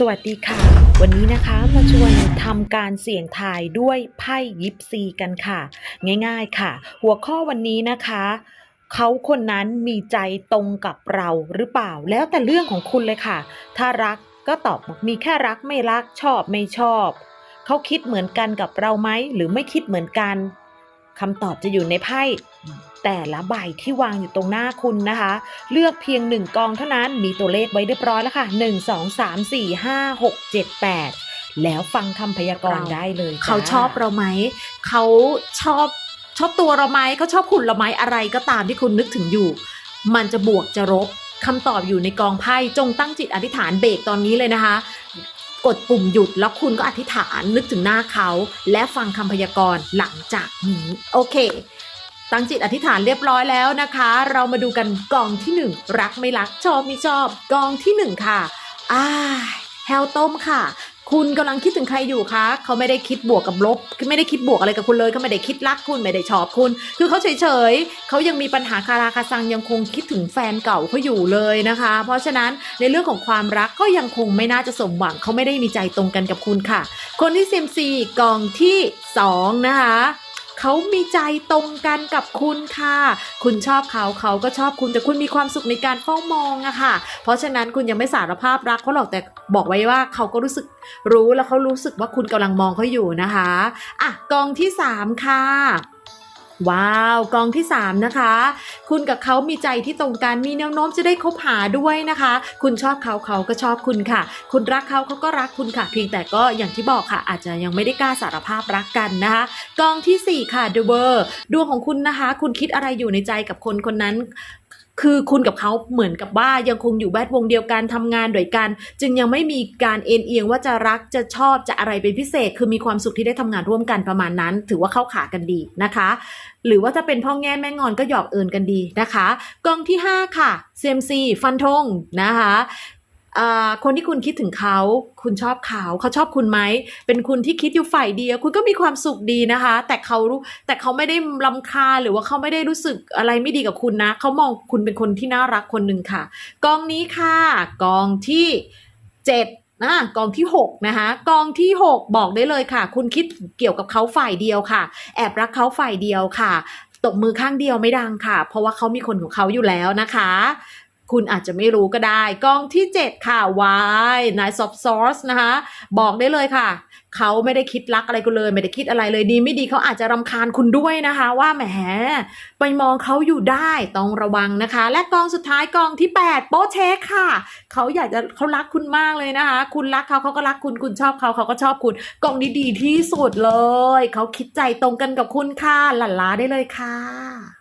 สวัสดีค่ะ วันนี้นะคะมาชวนทำการเสี่ยงทายด้วยไพ่ยิปซีกันค่ะ ง่ายๆค่ะ หัวข้อวันนี้นะคะ เขาคนนั้นมีใจตรงกับเราหรือเปล่า แล้วแต่เรื่องของคุณเลยค่ะ ถ้ารักก็ตอบมีแค่รักไม่รักชอบไม่ชอบ เขาคิดเหมือนกันกับเราไหมหรือไม่คิดเหมือนกันคำตอบจะอยู่ในไพ่ แต่ละใบที่วางอยู่ตรงหน้าคุณนะคะ เลือกเพียงหนึ่งกองเท่านั้นมีตัวเลขไว้เรียบร้อยแล้วค่ะหนึ่งสองสามสี่ห้าหกเจ็ดแปดแล้วฟังคำพยากรณ์ได้เลยเขาชอบเราไหม เขาชอบชอบตัวเราไหมเขาชอบคุณเราไหมอะไรก็ตามที่คุณนึกถึงอยู่ มันจะบวกจะลบคำตอบอยู่ในกองไพ่จงตั้งจิตอธิษฐานเบรกตอนนี้เลยนะคะ กดปุ่มหยุดแล้วคุณก็อธิษฐานนึกถึงหน้าเขา และฟังคำพยากรณ์หลังจากนี้โอเค ตั้งจิตอธิษฐานเรียบร้อยแล้วนะคะ เรามาดูกันกองที่หนึ่งรักไม่รักชอบไม่ชอบ กองที่หนึ่งค่ะอ่าแฮลต้มค่ะ คุณกำลังคิดถึงใครอยู่คะเขาไม่ได้คิดบวกกับลบไม่ได้คิดบวกอะไรกับคุณเลยเขาไม่ได้คิดรักคุณไม่ได้ชอบคุณ คือเขาเฉยๆเขายังมีปัญหาคาราคาซังยังคงคิดถึงแฟนเก่าเขาอยู่เลยนะคะ เพราะฉะนั้นในเรื่องของความรักก็ยังคงไม่น่าจะสมหวังเขาไม่ได้มีใจตรงกันกับคุณค่ะ คนที่ซิมซีกองที่สองนะคะ เขามีใจตรงกันกับคุณค่ะ คุณชอบเขาเขาก็ชอบคุณแต่คุณมีความสุขในการเฝ้ามองอะค่ะ เพราะฉะนั้นคุณยังไม่สารภาพรักเขาหรอกแต่บอกไว้ว่าเขาก็รู้สึกรู้แล้วเขารู้สึกว่าคุณกำลังมองเขาอยู่นะคะอะกองที่สามค่ะว้าว กองที่ 3 นะคะ คุณกับเขามีใจที่ตรงกันมีแนวโน้มจะได้คบหาด้วยนะคะ คุณชอบเขาเขาก็ชอบคุณค่ะ คุณรักเขาเขาก็รักคุณค่ะ เพียงแต่ก็อย่างที่บอกค่ะ อาจจะยังไม่ได้กล้าสารภาพรักกันนะคะ กองทีสี่4 ค่ะ The World ดวงของคุณนะคะ คุณคิดอะไรอยู่ในใจกับคนคนนั้น คือคุณกับเขาเหมือนกับว่ายังคงอยู่แวดวงเดียวกันทำงานด้วยกัน จึงยังไม่มีการเอ็นเอียงว่าจะรักจะชอบจะอะไรเป็นพิเศษ คือมีความสุขที่ได้ทำงานร่วมกันประมาณนั้น ถือว่าเข้าขากันดีนะคะ หรือว่าถ้าเป็นพ่อแง่แม่งอนก็หยอกเอินกันดีนะคะ กองที่ 5 ค่ะ CMC ฟันธงนะคะ คนที่คุณคิดถึงเขา คุณชอบเขาเขาชอบคุณไหม เป็นคุณที่คิดอยู่ฝ่ายเดียว คุณก็มีความสุขดีนะคะ แต่เขารู้แต่เขาไม่ได้ลำคาหรือว่าเขาไม่ได้รู้สึกอะไรไม่ดีกับคุณนะ เขามองคุณเป็นคนที่น่ารักคนหนึ่งค่ะ กองนี้ค่ะ กองที่เจ็ดนะกองที่ 6 นะคะกองที่ 6 บอกได้เลยค่ะ คุณคิดเกี่ยวกับเขาฝ่ายเดียวค่ะ แอบรักเขาฝ่ายเดียวค่ะตบมือข้างเดียวไม่ดังค่ะ เพราะว่าเขามีคนของเขาอยู่แล้วนะคะ คุณอาจจะไม่รู้ก็ได้ กองที่ 7 ค่ะ Y Nice of Source นะคะ บอกได้เลยค่ะ เขาไม่ได้คิดรักอะไรกูเลย ไม่ได้คิดอะไรเลยดีไม่ดีเขาอาจจะรำคาญคุณด้วยนะคะ ว่าแหม ไปมองเขาอยู่ได้ต้องระวังนะคะ และกองสุดท้ายกองที่ 8 โป๊เชคค่ะ เขาอยากจะเขารักคุณมากเลยนะคะ คุณรักเขาเขาก็รักคุณคุณชอบเขาเขาก็ชอบคุณกองนี้ดีที่สุดเลย เขาคิดใจตรงกันกับคุณค่ะหลั่นล้าได้เลยค่ะ